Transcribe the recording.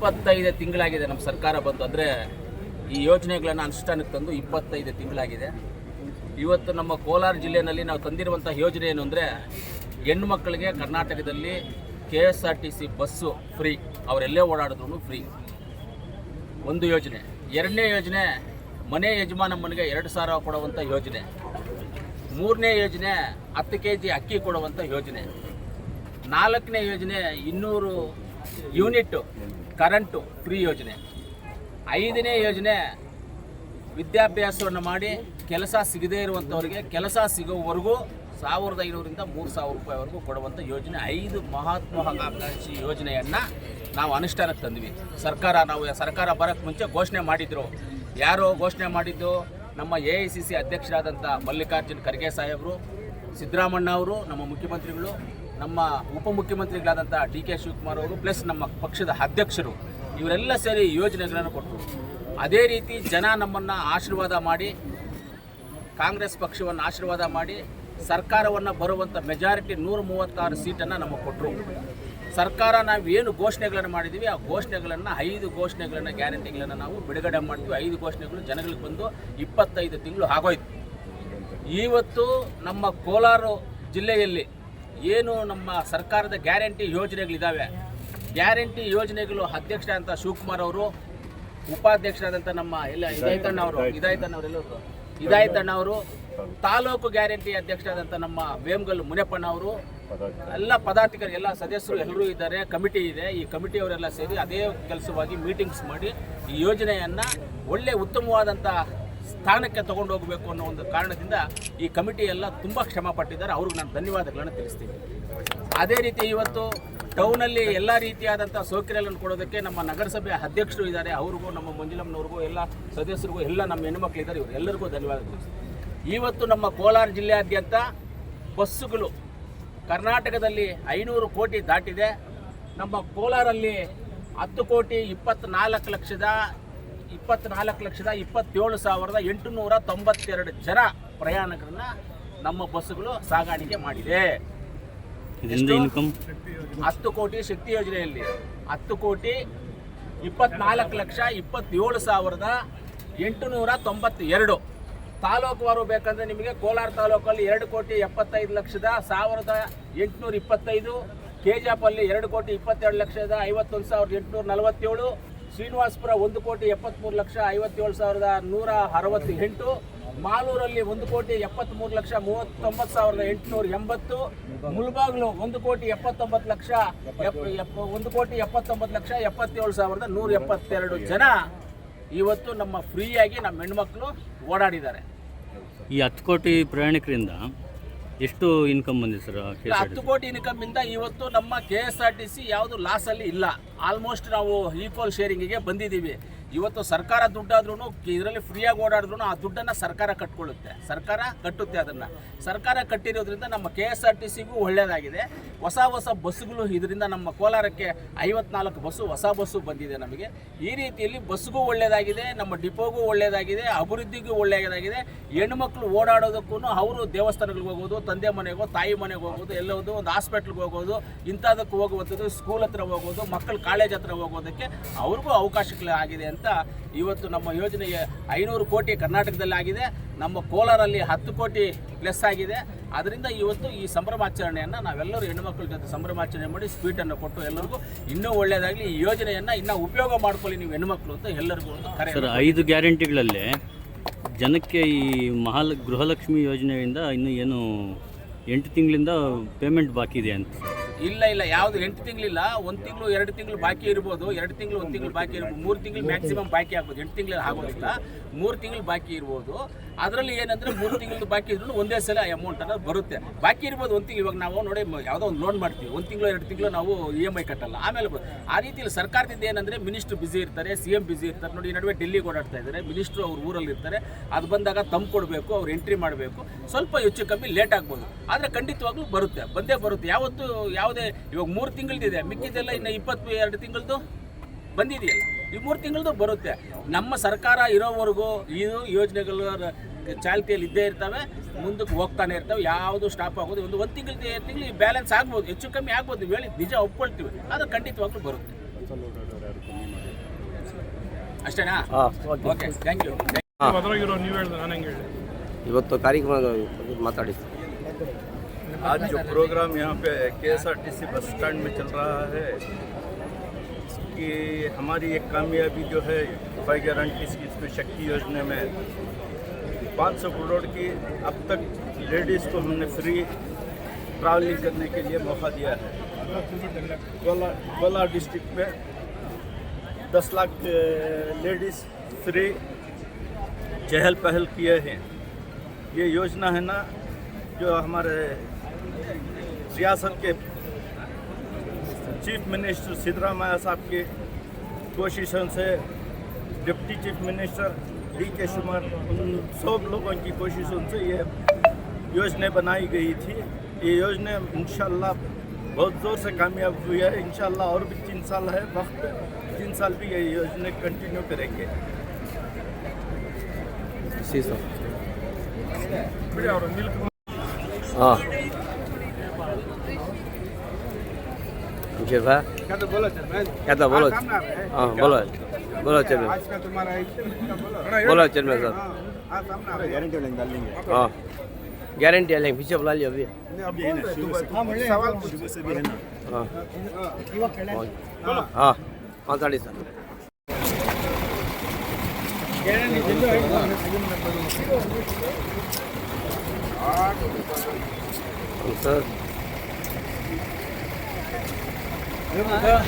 ಇಪ್ಪತ್ತೈದು ತಿಂಗಳಾಗಿದೆ ನಮ್ಮ ಸರ್ಕಾರ ಬಂತು ಅಂದರೆ ಈ ಯೋಜನೆಗಳನ್ನು ಅನುಷ್ಠಾನಕ್ಕೆ ತಂದು ಇಪ್ಪತ್ತೈದು ತಿಂಗಳಾಗಿದೆ. ಇವತ್ತು ನಮ್ಮ ಕೋಲಾರ ಜಿಲ್ಲೆಯಲ್ಲಿ ನಾವು ತಂದಿರುವಂಥ ಯೋಜನೆ ಏನು ಅಂದರೆ ಹೆಣ್ಣು ಮಕ್ಕಳಿಗೆ ಕರ್ನಾಟಕದಲ್ಲಿ K S R T C bus free. ಅವರೆಲ್ಲೇ ಓಡಾಡಿದ್ರು ಫ್ರೀ. ಒಂದು ಯೋಜನೆ. ಎರಡನೇ ಯೋಜನೆ ಮನೆ ಯಜಮಾನಮ್ಮನಿಗೆ ಎರಡು ಸಾವಿರ ಕೊಡುವಂಥ ಯೋಜನೆ. ಮೂರನೇ ಯೋಜನೆ ಹತ್ತು ಕೆ ಜಿ ಅಕ್ಕಿ ಕೊಡುವಂಥ ಯೋಜನೆ. ನಾಲ್ಕನೇ ಯೋಜನೆ ಇನ್ನೂರು ಯೂನಿಟ್ಟು ಕರೆಂಟು ಫ್ರೀ ಯೋಜನೆ. ಐದನೇ ಯೋಜನೆ, ವಿದ್ಯಾಭ್ಯಾಸವನ್ನು ಮಾಡಿ ಕೆಲಸ ಸಿಗದೇ ಇರುವಂಥವ್ರಿಗೆ ಕೆಲಸ ಸಿಗೋವರೆಗೂ ಸಾವಿರದ ಐನೂರಿಂದ ಮೂರು ಸಾವಿರ ರೂಪಾಯಿವರೆಗೂ ಕೊಡುವಂಥ ಯೋಜನೆ, ಐದು ಮಹತ್ವಾಕಾಂಕ್ಷಿ ಯೋಜನೆಯನ್ನು ನಾವು ಅನುಷ್ಠಾನಕ್ಕೆ ತಂದ್ವಿ. ಸರ್ಕಾರ ನಾವು, ಸರ್ಕಾರ ಬರೋಕ್ಕೆ ಮುಂಚೆ ಘೋಷಣೆ ಮಾಡಿದ್ರು. ಯಾರು ಘೋಷಣೆ ಮಾಡಿದ್ದು, ನಮ್ಮ ಎ ಐ ಸಿ ಸಿ ಅಧ್ಯಕ್ಷರಾದಂಥ ಮಲ್ಲಿಕಾರ್ಜುನ್ ಖರ್ಗೆ ಸಾಹೇಬರು ಸಿದ್ದರಾಮಣ್ಣ ಅವರು, ನಮ್ಮ ಮುಖ್ಯಮಂತ್ರಿಗಳು ನಮ್ಮ ಉಪಮುಖ್ಯಮಂತ್ರಿಗಳಾದಂಥ ಡಿ ಕೆ ಶಿವಕುಮಾರ್ ಅವರು ಪ್ಲಸ್ ನಮ್ಮ ಪಕ್ಷದ ಅಧ್ಯಕ್ಷರು ಇವರೆಲ್ಲ ಸೇರಿ ಯೋಜನೆಗಳನ್ನು ಕೊಟ್ಟರು. ಅದೇ ರೀತಿ ಜನ ನಮ್ಮನ್ನು ಆಶೀರ್ವಾದ ಮಾಡಿ, ಕಾಂಗ್ರೆಸ್ ಪಕ್ಷವನ್ನು ಆಶೀರ್ವಾದ ಮಾಡಿ, ಸರ್ಕಾರವನ್ನು ಬರುವಂಥ ಮೆಜಾರಿಟಿ ನೂರ ಮೂವತ್ತಾರು ಸೀಟನ್ನು ನಮಗೆ ಕೊಟ್ಟರು ಸರ್ಕಾರ ನಾವು ಏನು ಘೋಷಣೆಗಳನ್ನು ಮಾಡಿದ್ದೀವಿ ಆ ಘೋಷಣೆಗಳನ್ನು ಐದು ಘೋಷಣೆಗಳನ್ನು ಗ್ಯಾರಂಟಿಗಳನ್ನು ನಾವು ಬಿಡುಗಡೆ ಮಾಡ್ತೀವಿ. ಐದು ಘೋಷಣೆಗಳು ಜನಗಳಿಗೆ ಬಂದು ಇಪ್ಪತ್ತೈದು ತಿಂಗಳು ಆಗೋಯ್ತು. ಇವತ್ತು ನಮ್ಮ ಕೋಲಾರ ಜಿಲ್ಲೆಯಲ್ಲಿ ಏನು ನಮ್ಮ ಸರ್ಕಾರದ ಗ್ಯಾರಂಟಿ ಯೋಜನೆಗಳಿದ್ದಾವೆ ಗ್ಯಾರಂಟಿ ಯೋಜನೆಗಳು ಅಧ್ಯಕ್ಷರಾದಂಥ ಶಿವಕುಮಾರ್ ಅವರು ಉಪಾಧ್ಯಕ್ಷರಾದಂಥ ನಮ್ಮ ಎಲ್ಲ ಇದಾಯ್ತಣ್ಣ ಅವರು ಇದಾಯ್ತಣ್ಣ ಅವರೆಲ್ಲರೂ ಇದಾಯ್ತಣ್ಣ ಅವರು, ತಾಲೂಕು ಗ್ಯಾರಂಟಿ ಅಧ್ಯಕ್ಷರಾದಂಥ ನಮ್ಮ ವೇಮಗಲ್ ಮುನಿಯಪ್ಪಣ್ಣ ಅವರು, ಎಲ್ಲ ಪದಾಧಿಕಾರಿ, ಎಲ್ಲ ಸದಸ್ಯರು ಎಲ್ಲರೂ ಇದ್ದಾರೆ, ಕಮಿಟಿ ಇದೆ. ಈ ಕಮಿಟಿಯವರೆಲ್ಲ ಸೇರಿ ಅದೇ ಕೆಲಸವಾಗಿ ಮೀಟಿಂಗ್ಸ್ ಮಾಡಿ ಈ ಯೋಜನೆಯನ್ನು ಒಳ್ಳೆ ಉತ್ತಮವಾದಂಥ ಸ್ಥಾನಕ್ಕೆ ತಗೊಂಡು ಹೋಗಬೇಕು ಅನ್ನೋ ಒಂದು ಕಾರಣದಿಂದ ಈ ಕಮಿಟಿ ಎಲ್ಲ ತುಂಬ ಶ್ರಮ ಪಟ್ಟಿದ್ದಾರೆ. ಅವ್ರಿಗೆ ನಾನು ಧನ್ಯವಾದಗಳನ್ನು ತಿಳಿಸ್ತೀನಿ. ಅದೇ ರೀತಿ ಇವತ್ತು ಟೌನಲ್ಲಿ ಎಲ್ಲ ರೀತಿಯಾದಂಥ ಸೌಕರ್ಯಗಳನ್ನು ಕೊಡೋದಕ್ಕೆ ನಮ್ಮ ನಗರಸಭೆ ಅಧ್ಯಕ್ಷರು ಇದ್ದಾರೆ. ಅವ್ರಿಗೂ, ನಮ್ಮ ಮಂಜುಲಮ್ಮನವ್ರಿಗೂ, ಎಲ್ಲ ಸದಸ್ಯರಿಗೂ ಎಲ್ಲ ನಮ್ಮ ಹೆಣ್ಣುಮಕ್ಕಳಿದ್ದಾರೆ ಇವರು ಎಲ್ಲರಿಗೂ ಧನ್ಯವಾದ ತಿಳಿಸ್ತೀನಿ. ಇವತ್ತು ನಮ್ಮ ಕೋಲಾರ ಜಿಲ್ಲೆಯಾದ್ಯಂತ ಬಸ್ಸುಗಳು ಕರ್ನಾಟಕದಲ್ಲಿ ಐನೂರು ಕೋಟಿ ದಾಟಿದೆ. ನಮ್ಮ ಕೋಲಾರಲ್ಲಿ ಹತ್ತು ಕೋಟಿ ಇಪ್ಪತ್ತ್ನಾಲ್ಕು ಲಕ್ಷದ ಇಪ್ಪತ್ತ್ನಾಲ್ಕು ಲಕ್ಷದ ಇಪ್ಪತ್ತೇಳು ಸಾವಿರದ ಎಂಟುನೂರ ತೊಂಬತ್ತೆರಡು ಜನ ಪ್ರಯಾಣಿಕರನ್ನ ನಮ್ಮ ಬಸ್ಸುಗಳು ಸಾಗಾಣಿಕೆ ಮಾಡಿದೆ. ಹತ್ತು ಕೋಟಿ ಶಕ್ತಿ ಯೋಜನೆಯಲ್ಲಿ. ಹತ್ತು ಕೋಟಿ ಇಪ್ಪತ್ನಾಲ್ಕು ಲಕ್ಷ ಇಪ್ಪತ್ತೇಳು ಸಾವಿರದ ಎಂಟುನೂರ ತೊಂಬತ್ತೆರಡು. ತಾಲೂಕುವಾರು ಬೇಕಂದ್ರೆ ನಿಮಗೆ ಕೋಲಾರ ತಾಲೂಕಲ್ಲಿ ಎರಡು ಕೋಟಿ ಎಪ್ಪತ್ತೈದು ಲಕ್ಷದ ಸಾವಿರದ ಎಂಟುನೂರ ಇಪ್ಪತ್ತೈದು ಕೆಜಾಪಲ್ಲಿ ಎರಡು ಕೋಟಿ ಇಪ್ಪತ್ತೆರಡು ಲಕ್ಷದ ಐವತ್ತೊಂದು ಸಾವಿರದ ಎಂಟುನೂರ ನಲವತ್ತೇಳು ಶ್ರೀನಿವಾಸಪುರ ಒಂದು ಕೋಟಿ ಎಪ್ಪತ್ತ್ಮೂರು ಲಕ್ಷ ಐವತ್ತೇಳು ಸಾವಿರದ ನೂರ ಅರವತ್ತು ಎಂಟು ಮಾಲೂರಲ್ಲಿ ಒಂದು ಕೋಟಿ ಎಪ್ಪತ್ತ್ಮೂರು ಲಕ್ಷ ಮೂವತ್ತೊಂಬತ್ತು ಸಾವಿರದ ಎಂಟುನೂರ ಎಂಬತ್ತು. ಮುಲ್ಬಾಗ್ಲು ಒಂದು ಕೋಟಿ ಎಪ್ಪತ್ತೊಂಬತ್ತು ಲಕ್ಷ ಒಂದು ಕೋಟಿ ಎಪ್ಪತ್ತೊಂಬತ್ತು ಲಕ್ಷ ಎಪ್ಪತ್ತೇಳು ಸಾವಿರದ ನೂರ ಎಪ್ಪತ್ತೆರಡು ಜನ ಇವತ್ತು ನಮ್ಮ ಫ್ರೀಯಾಗಿ ನಮ್ಮ ಹೆಣ್ಮಕ್ಳು ಓಡಾಡಿದ್ದಾರೆ. ಈ ಹತ್ತು ಕೋಟಿ ಪ್ರಯಾಣಿಕರಿಂದ ಎಷ್ಟು ಇನ್ಕಮ್ ಬಂದಿದೆ ಸರ್ ಕೆ ಎಸ್ ಆರ್ ಹತ್ತು ಕೋಟಿ ಇನ್ಕಮ್ ಇಂದ ಇವತ್ತು ನಮ್ಮ K S R T C ಯಾವುದು ಲಾಸ್ ಅಲ್ಲಿ ಇಲ್ಲ. ಆಲ್ಮೋಸ್ಟ್ ನಾವು ಈಕ್ವಲ್ ಶೇರಿಂಗಿಗೆ ಬಂದಿದ್ದೀವಿ. ಇವತ್ತು ಸರ್ಕಾರ ದುಡ್ಡಾದ್ರೂ ಇದರಲ್ಲಿ ಫ್ರೀಯಾಗಿ ಓಡಾಡಿದ್ರು ಆ ದುಡ್ಡನ್ನು ಸರ್ಕಾರ ಕಟ್ಕೊಳ್ಳುತ್ತೆ. ಸರ್ಕಾರ ಕಟ್ಟುತ್ತೆ ಅದನ್ನು. ಸರ್ಕಾರ ಕಟ್ಟಿರೋದ್ರಿಂದ ನಮ್ಮ ಕೆ ಎಸ್ ಆರ್ ಟಿ ಸಿಗೂ ಒಳ್ಳೆಯದಾಗಿದೆ ಹೊಸ ಹೊಸ ಬಸ್ಸುಗಳು ಇದರಿಂದ ನಮ್ಮ ಕೋಲಾರಕ್ಕೆ ಐವತ್ನಾಲ್ಕು ಬಸ್ಸು, ಹೊಸ ಬಸ್ಸು ಬಂದಿದೆ ನಮಗೆ. ಈ ರೀತಿಯಲ್ಲಿ ಬಸ್ಗೂ ಒಳ್ಳೆಯದಾಗಿದೆ ನಮ್ಮ ಡಿಪೋಗೂ ಒಳ್ಳೆಯದಾಗಿದೆ ಅಭಿವೃದ್ಧಿಗೂ ಒಳ್ಳೆಯದಾಗಿದೆ ಹೆಣ್ಮಕ್ಳು ಓಡಾಡೋದಕ್ಕೂ ಅವರು ದೇವಸ್ಥಾನಗಳಿಗೆ ಹೋಗೋದು, ತಂದೆ ಮನೆಗೋ, ತಾಯಿ ಮನೆಗೆ ಹೋಗೋದು, ಎಲ್ಲೋದು, ಒಂದು ಹಾಸ್ಪಿಟ್ಲ್ಗೆ ಹೋಗೋದು, ಇಂಥದಕ್ಕೆ ಹೋಗುವಂಥದ್ದು, ಸ್ಕೂಲ್ ಹತ್ರ ಹೋಗೋದು, ಮಕ್ಕಳು ಕಾಲೇಜ್ ಹತ್ರ ಹೋಗೋದಕ್ಕೆ ಅವ್ರಿಗೂ ಅವಕಾಶಗಳಾಗಿದೆ ಅಂತ ಇವತ್ತು ನಮ್ಮ ಯೋಜನೆಗೆ ಐನೂರು ಕೋಟಿ ಕರ್ನಾಟಕದಲ್ಲಿ ಆಗಿದೆ. ನಮ್ಮ ಕೋಲಾರಲ್ಲಿ ಹತ್ತು ಕೋಟಿ ಪ್ಲಸ್ ಆಗಿದೆ. ಅದರಿಂದ ಇವತ್ತು ಈ ಸಂಭ್ರಮಾಚರಣೆಯನ್ನು ನಾವೆಲ್ಲರೂ ಹೆಣ್ಣುಮಕ್ಕಳ ಜೊತೆ ಸಂಭ್ರಮಾಚರಣೆ ಮಾಡಿ ಸ್ವೀಟನ್ನು ಕೊಟ್ಟು ಎಲ್ಲರಿಗೂ ಇನ್ನೂ ಒಳ್ಳೆಯದಾಗಲಿ ಈ ಯೋಜನೆಯನ್ನು ಇನ್ನೂ ಉಪಯೋಗ ಮಾಡ್ಕೊಳ್ಳಿ ನೀವು ಹೆಣ್ಣುಮಕ್ಕಳು ಅಂತ ಎಲ್ಲರಿಗೂ ಒಂದು ಕರೆ ಸರ್ ಐದು ಗ್ಯಾರಂಟಿಗಳಲ್ಲಿ ಜನಕ್ಕೆ ಈ ಮಹಾಲ ಗೃಹಲಕ್ಷ್ಮಿ ಯೋಜನೆಯಿಂದ ಇನ್ನೂ ಏನು ಎಂಟು ತಿಂಗಳಿಂದ ಪೇಮೆಂಟ್ ಬಾಕಿ ಇದೆ ಅಂತ. ಇಲ್ಲ ಇಲ್ಲ, ಯಾವುದು ಎಂಟು ತಿಂಗಳಿಲ್ಲ, ಒಂದು ತಿಂಗಳು, ಎರಡು ತಿಂಗಳು ಬಾಕಿ ಇರ್ಬೋದು, ಎರಡು ತಿಂಗಳು, ಒಂದು ತಿಂಗಳು ಬಾಕಿ ಇರ್ಬೋದು, ಮೂರು ತಿಂಗಳು ಮ್ಯಾಕ್ಸಿಮಮ್ ಬಾಕಿ ಆಗ್ಬೋದು, ಎಂಟು ತಿಂಗಳು ಆಗೋದಿಲ್ಲ. ಮೂರು ತಿಂಗಳು ಬಾಕಿ ಇರ್ಬೋದು. ಅದರಲ್ಲಿ ಏನಂದ್ರೆ ಮೂರು ತಿಂಗಳು ಬಾಕಿ ಇದ್ರೂ ಒಂದೇ ಸಲ ಅಮೌಂಟ್ ಅನ್ನೋದು ಬರುತ್ತೆ. ಬಾಕಿ ಇರ್ಬೋದು ಒಂದು ತಿಂಗಳು. ಇವಾಗ ನಾವು ನೋಡಿ ಯಾವುದೋ ಒಂದು ಲೋನ್ ಮಾಡ್ತೀವಿ. ಒಂದು ತಿಂಗಳು, ಎರಡು ತಿಂಗಳು ನಾವು ಇ ಎಂ ಐ ಕಟ್ಟಲ್ಲ. ಆಮೇಲೆ ಆ ರೀತಿಯಲ್ಲಿ ಸರ್ಕಾರದಿಂದ ಏನಂದ್ರೆ ಮಿನಿಸ್ಟ್ರು ಬಿಸಿ ಇರ್ತಾರೆ ಸಿ ಎಂ ಬಿಸಿ ಇರ್ತಾರೆ. ನೋಡಿ ನಡುವೆ ಡೆಲ್ಲಿಗೆ ಓಡಾಡ್ತಾ ಇದ್ದಾರೆ. ಮಿನಿಸ್ಟ್ರು ಅವ್ರ ಊರಲ್ಲಿ ಇರ್ತಾರೆ. ಅದು ಬಂದಾಗ ತಮ್ ಕೊಡಬೇಕು, ಅವ್ರು ಎಂಟ್ರಿ ಮಾಡಬೇಕು. ಸ್ವಲ್ಪ ಹೆಚ್ಚು ಕಮ್ಮಿ ಲೇಟ್ ಆಗ್ಬೋದು. ಆದರೆ ಖಂಡಿತವಾಗ್ಲೂ ಬರುತ್ತೆ. ಬಂದೇ ಬರುತ್ತೆ. ಯಾವತ್ತು ಯಾವುದೇ ಇವಾಗ ಮೂರು ತಿಂಗಳದಿದೆ. ಮಿಕ್ಕಿದೆಲ್ಲ ಇನ್ನು ಇಪ್ಪತ್ತು ಎರಡು ತಿಂಗಳದು ಬಂದಿದೆಯಲ್ಲ? ಈ ಮೂರು ತಿಂಗಳದು ಬರುತ್ತೆ ನಮ್ಮ ಸರ್ಕಾರ ಇರೋವರೆಗೂ ಈ ಯೋಜನೆಗಳು ರ- ಚಾಲ್ತಿಯಲ್ಲಿ ಇದ್ದೇ ಇರ್ತವೆ ಮುಂದಕ್ಕೆ ಹೋಗ್ತಾನೆ ಇರ್ತವೆ ಯಾವುದು ಸ್ಟಾಪ್ ಆಗೋದು ಒಂದು ಒಂದು ತಿಂಗಳು ತಿಂಗಳು ಬ್ಯಾಲೆನ್ಸ್ ಆಗ್ಬೋದು ಹೆಚ್ಚು ಕಮ್ಮಿ ಆಗ್ಬೋದು ನೀವು ಹೇಳಿ ನಿಜ ಒಪ್ಕೊಳ್ತೀವಿ ಆದರೆ ಖಂಡಿತವಾಗ್ಲೂ ಬರುತ್ತೆ ಅಷ್ಟೇನಾ ಹಾಂ ಓಕೆ ಓಕೆ ಥ್ಯಾಂಕ್ ಯು ಅದ್ರಾಗಿರೋ ನೀವು ಹೇಳ್ದೆ ನಾನು ಹೆಂಗೆ ಹೇಳಿ ಇವತ್ತು ಕಾರ್ಯಕ್ರಮ ಮಾತಾಡಿ आज जो प्रोग्राम यहाँ पे के S R T C bus stand में चल रहा है कि हमारी एक कामयाबी जो है फाइव गारंटीज की इसमें शक्ति योजना में 500 करोड़ की अब तक लेडीज़ को हमने फ्री ट्रैवलिंग करने के लिए मौका दिया है। कोला डिस्ट्रिक्ट में 10 लाख लेडीज़ फ्री चहल पहल किए हैं। ये योजना है ना, जो हमारे रियासत के चीफ मिनिस्टर सिद्धरामैया साहब की कोशिशों से डिप्टी चीफ मिनिस्टर डी के शुमार उन सब लोगों की कोशिशों से ये योजना बनाई गई थी। ये योजना इनशाला बहुत ज़ोर से कामयाब हुई है। इनशाला और भी तीन साल है वक्त तीन साल भी ये योजना कंटिन्यू करेंगे। हाँ। છે ભા કહેતા બોલો હા બોલો બોલો ચેરમેન બોલો ચેરમેન સાહેબ હા गारंटी अलग पीछे बुला लियो अभी हाँ पैंतालीस साल सर ಸರ್